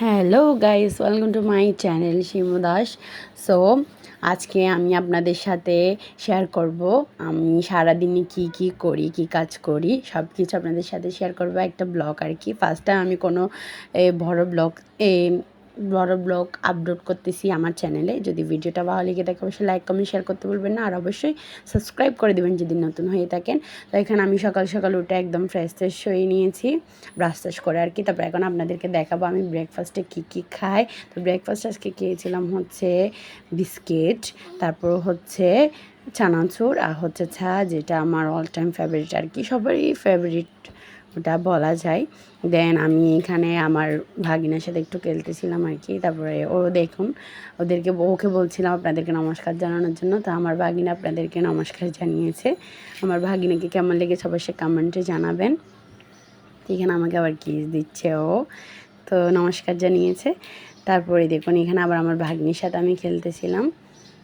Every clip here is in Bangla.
Hello guys welcome to my channel Shimu Das so আজকে আমি আপনাদের সাথে শেয়ার করব। আমি সারাদিনে কি কি করি, কি কাজ করি সব কিছু আপনাদের সাথে শেয়ার করব। একটা ব্লগ আর কি। ফার্স্ট টাইম আমি কোনো বড় ব্লগ বড় ব্লগ আপলোড করতেছি আমার চ্যানেলে যদি ভিডিওটা ভালো লেগে থাকে, অবশ্যই লাইক কমেন্ট শেয়ার করতে বলবেন না। আর অবশ্যই সাবস্ক্রাইব করে দেবেন যদি নতুন হয়ে থাকেন। তো এখানে আমি সকাল সকাল উঠে একদম ফ্রেশ ফ্রেশ হয়ে নিয়েছি ব্রাশ টাশ করে আর কি। তারপর এখন আপনাদেরকে দেখাবো আমি ব্রেকফাস্টে কী কী খাই। তো ব্রেকফাস্ট আজকে খেয়েছিলাম হচ্ছে বিস্কিট তারপর হচ্ছে চানাচুর, আর হচ্ছে চা যেটা আমার অল টাইম ফেভারিট আর কি। সবারই ফেভারিট ওটা বলা যায়। দেন আমি এখানে আমার ভাগিনার সাথে একটু খেলতেছিলাম আর কি। তারপরে ও দেখুন, ওদেরকে ওকে বলছিলাম আপনাদেরকে নমস্কার জানানোর জন্য। তো আমার ভাগিনা আপনাদেরকে নমস্কার জানিয়েছে। আমার ভাগিনাকে কেমন লেগেছে অবশ্যই কমেন্টে জানাবেন। এখানে আমাকে আবার কিস দিচ্ছে ও। তো নমস্কার জানিয়েছে। তারপরে দেখুন, এখানে আবার আমার ভাগ্নির সাথে আমি খেলতেছিলাম।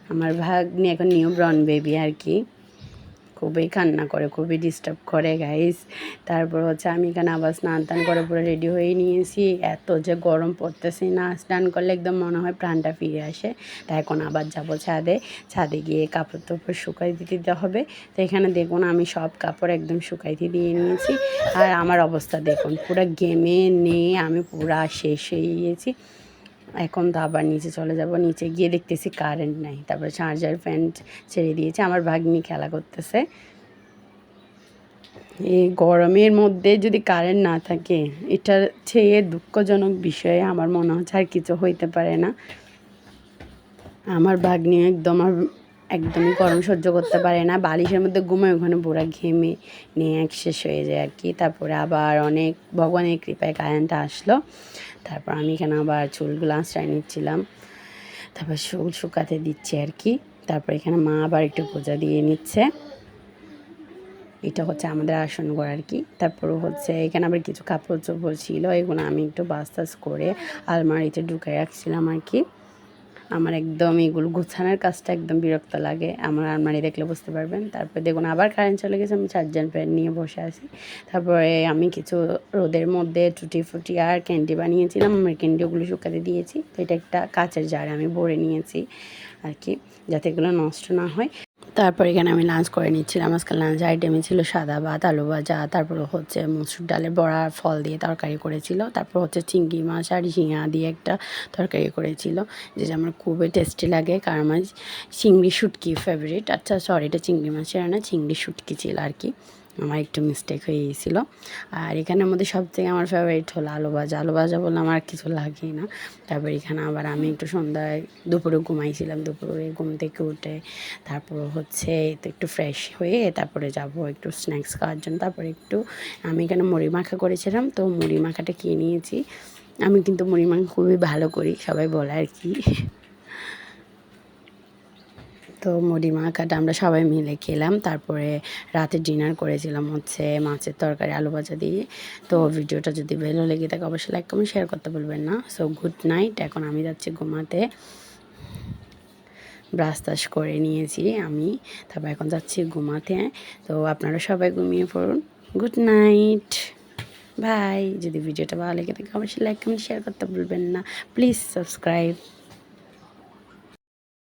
আমার ভাগ্নি এখন নিউ ব্রন বেবি আর কি। খুবই কান্না করে, খুবই ডিস্টার্ব করে গাইস তারপর হচ্ছে আমি এখানে আবার স্নান টান করে পুরো রেডি হয়ে নিয়েছি। এত যে গরম পড়তেছে না, স্নান করলে একদম মনে হয় প্রাণটা ফিরে আসে। তাই এখন আবার যাব ছাদে। ছাদে গিয়ে কাপড় টাপড় শুকাই দিতে হবে। তো এখানে দেখুন আমি সব কাপড় একদম শুকাইতে দিয়ে নিয়েছি। আর আমার অবস্থা দেখুন, পুরো গেমে নিয়ে আমি পুরা শেষ হয়ে গিয়েছি। এখন তো আবার নিচে চলে যাব, নিচে গিয়ে দেখতেছি কারেন্ট নাই। তারপরে চার্জার ফ্যান ছেড়ে দিয়েছে, আমার ভাগ্নি খেলা করতেছে। এই গরমের মধ্যে যদি কারেন্ট না থাকে, এটার চেয়ে দুঃখজনক বিষয়ে আমার মনে হচ্ছে আর কিছু হইতে পারে না। আমার ভাগ্নি একদম আর একদমই গরম সহ্য করতে পারে না। বালিশের মধ্যে ঘুমায়, ওখানে পুরা ঘেমে নিয়ে এক শেষ হয়ে যায় আর কি। তারপরে আবার অনেক, ভগবানের কৃপায় কারেন্টটা আসলো। তারপর আমি এখানে আবার চুলগুলো আশ্রয় নিচ্ছিলাম। তারপর চুল শুকাতে দিচ্ছে আর কি। তারপর এখানে মা আবার একটু পূজা দিয়ে নিচ্ছে। এটা হচ্ছে আমাদের আসন ঘর আর কি। তারপরে হচ্ছে এখানে আবার কিছু কাপড় চোপড় ছিল, এগুলো আমি একটু বাস্তাস করে আলমারিতে ঢুকাই রাখছিলাম আর কি। আমার একদম এগুলো গুছানোর কাজটা একদম বিরক্ত লাগে। আমার আলমারি দেখলে বুঝতে পারবেন। তারপর দেখুন, আবার কারেন্ট চলে গেছে, আমি চার্জার প্যান নিয়ে বসে আছি। তারপরে আমি কিছু রোদের মধ্যে টুটি ফুটি আর ক্যান্ডি বানিয়েছিলাম। আমার ক্যান্ডিগুলো শুকাতে দিয়েছি। তো এটা একটা কাচের জারে আমি ভরে নিয়েছি আর কি যাতে এগুলো নষ্ট না হয়। তারপর এখানে আমি লাঞ্চ করে নিচ্ছিলাম আজকাল লাঞ্চ আইটেমে ছিল সাদা ভাত, আলু ভাজা, তারপর হচ্ছে মসুর ডালের বড়া, ফল দিয়ে তরকারি করেছিল, তারপর হচ্ছে চিংড়ি মাছ আর ঝিঙা দিয়ে একটা তরকারি করেছিল, যেটা আমার খুবই টেস্টি লাগে, কারণ আমার চিংড়ি শুটকি ফেভারিট আচ্ছা সরি এটা চিংড়ি মাছের না, চিংড়ি শুটকি ছিল আর কি। আমার একটু মিস্টেক হয়ে গিয়েছিল। আর এখানের মধ্যে সব থেকে আমার ফেভারিট হলো আলু ভাজা। আলু ভাজা বললে আমার কিছু লাগে না। তারপর এখানে আবার আমি একটু সন্ধ্যায় দুপুরে ঘুমাইছিলাম। দুপুরে ঘুম থেকে উঠে তারপর হচ্ছে তো একটু ফ্রেশ হয়ে তারপরে যাব একটু স্ন্যাক্স খাওয়ার জন্য। তারপরে একটু আমি এখানে মুড়ি মাখা করেছিলাম। তো মুড়ি মাখাটা খেয়ে নিয়েছি। আমি কিন্তু মুড়ি মাখা খুবই ভালো করি, সবাই বলে আর কি। তো মুড়ি মাখাটা আমরা সবাই মিলে খেলাম। তারপরে রাতে ডিনার করেছিলাম হচ্ছে মাছের তরকারি, আলু ভাজা দিয়ে। তো ভিডিওটা যদি ভালো লেগে থাকে অবশ্যই লাইক কমেন্ট শেয়ার করতে বলবেন না। সো গুড নাইট এখন আমি যাচ্ছি ঘুমাতে। ব্রাশ টাশ করে নিয়েছি আমি। তারপর এখন যাচ্ছি ঘুমাতে। তো আপনারা সবাই ঘুমিয়ে পড়ুন। গুড নাইট বাই যদি ভিডিওটা ভালো লেগে থাকে অবশ্যই লাইক কমেন্ট শেয়ার করতে ভুলবেন না। Please subscribe